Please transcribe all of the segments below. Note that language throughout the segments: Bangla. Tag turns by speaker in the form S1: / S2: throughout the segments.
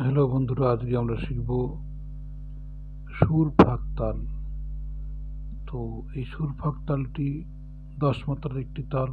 S1: হ্যালো বন্ধুরা আজকে আমরা শিখব সুর ফাঁক তাল। তো এই সুর ফাঁক তালটি দশ মাত্রার একটি তাল।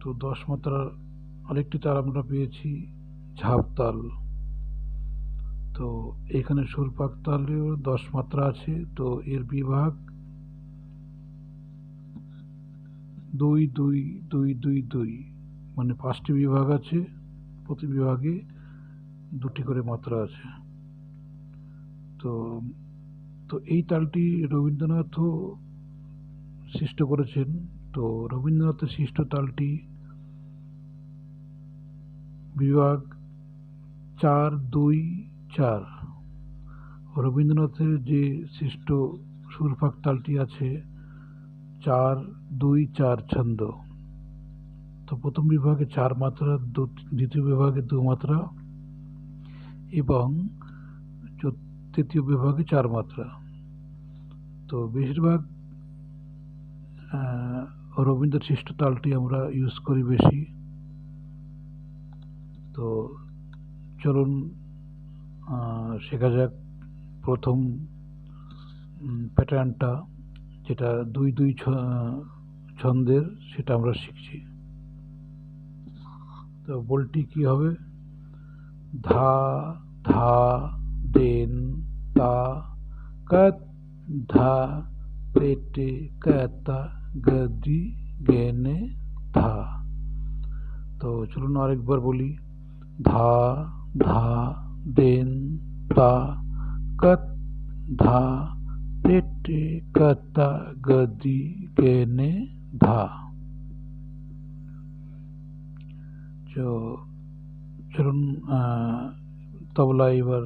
S1: তো দশ মাত্রার আরেকটি তাল আমরা পেয়েছি ঝাঁপ তাল। তো এখানে সুর ফাঁক তালেও দশ মাত্রা আছে। তো এর বিভাগ দুই দুই দুই দুই দুই মানে পাঁচটি বিভাগ আছে প্রতি বিভাগে। দুটি করে মাত্রা আছে। তো তো এই তালটি রবীন্দ্রনাথও সৃষ্ট করেছেন। তো রবীন্দ্রনাথের সৃষ্ট তালটি বিভাগ চার, দুই, চার। রবীন্দ্রনাথের যে সৃষ্ট সুরফাক তালটি আছে, চার, দুই, চার ছন্দ। তো প্রথম বিভাগে চার মাত্রা, দ্বিতীয় বিভাগে দু মাত্রা। এবং তৃতীয় বিভাগে চার মাত্রা। তো বেশিরভাগ রবীন্দ্র সৃষ্ট তালটি আমরা ইউজ করি বেশি। তো চলুন শেখা যাক প্রথম প্যাটার্নটা যেটা দুই দুই ছন্দের সেটা আমরা শিখছি। তো বলটি কি হবে? ধা ধা দেন তা কত ধা পেটে কতা গদি গেনে ধা তো চলুন আরেকবার বলি ধা ধা দেন তা কত ধা পেটে কতা গদি গেনে ধা তো চলুন তবলা এবার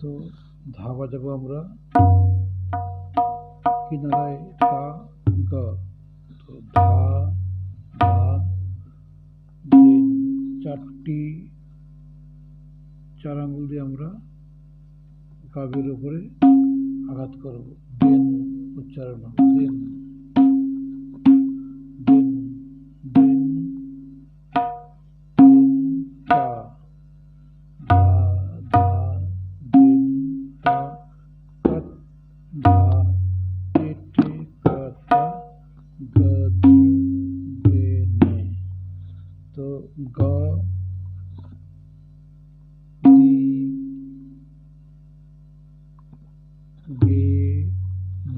S1: তো ধা বাজাবো আমরা কিনারায় তা গা তো ধা ধা চারটি চার আঙ্গুল দিয়ে আমরা কাবের উপরে আঘাত করব। দেন উচ্চারণ দেন তো গ গে,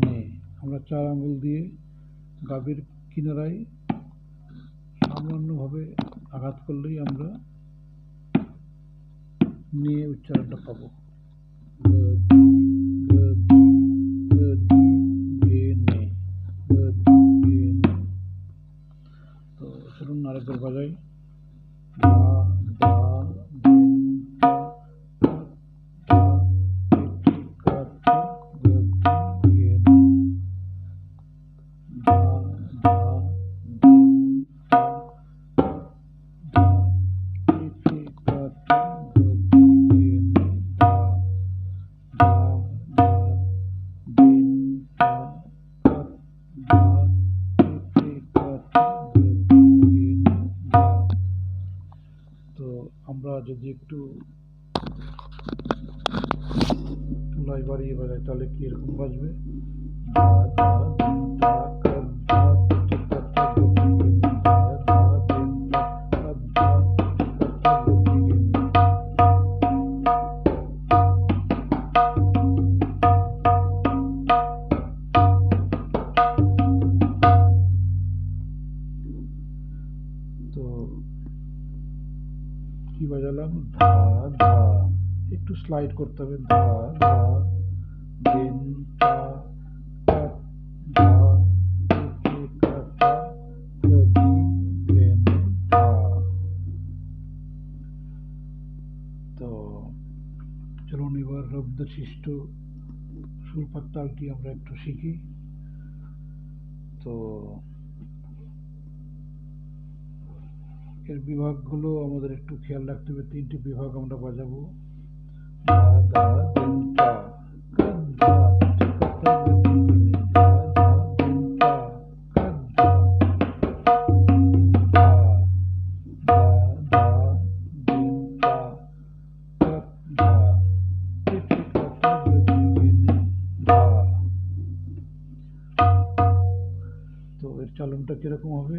S1: নে। আমরা চার আঙ্গুল দিয়ে গাবের কিনারায় সামান্যভাবে আঘাত করলেই আমরা নিয়ে উচ্চারণটা পাবো। চলুন যদি একটু তুলায় বাড়িয়ে বাজায় তাহলে কি এরকম বাজবে? বাজালাম। ধা ধা। একটু স্লাইড করতে হবে। ধা ধা। দেন তা তা ধা। পেটে কাটা গদি দেন ধা। তো চলুন এবার রবীন্দ্র সৃষ্ট সুরপাক তালটি আমরা একটু শিখি। তো এর বিভাগগুলো আমাদের একটু খেয়াল রাখতে হবে। তিনটি বিভাগ আমরা বাজাবো। ধা তো এর চালনটা কীরকম হবে?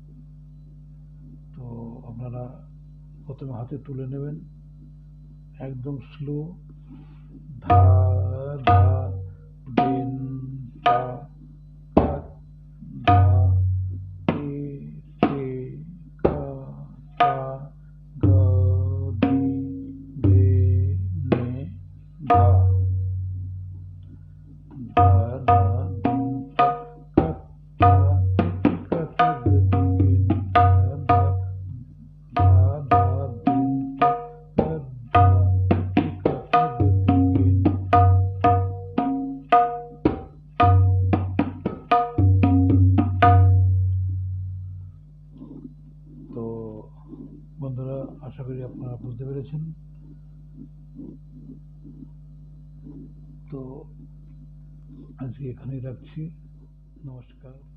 S1: আপনারা প্রথমে হাতে তুলে নেবেন। একদম স্লো ধা বন্ধুরা আশা করি আপনারা বুঝতে পেরেছেন। তো আজকে এখানেই রাখছি। নমস্কার।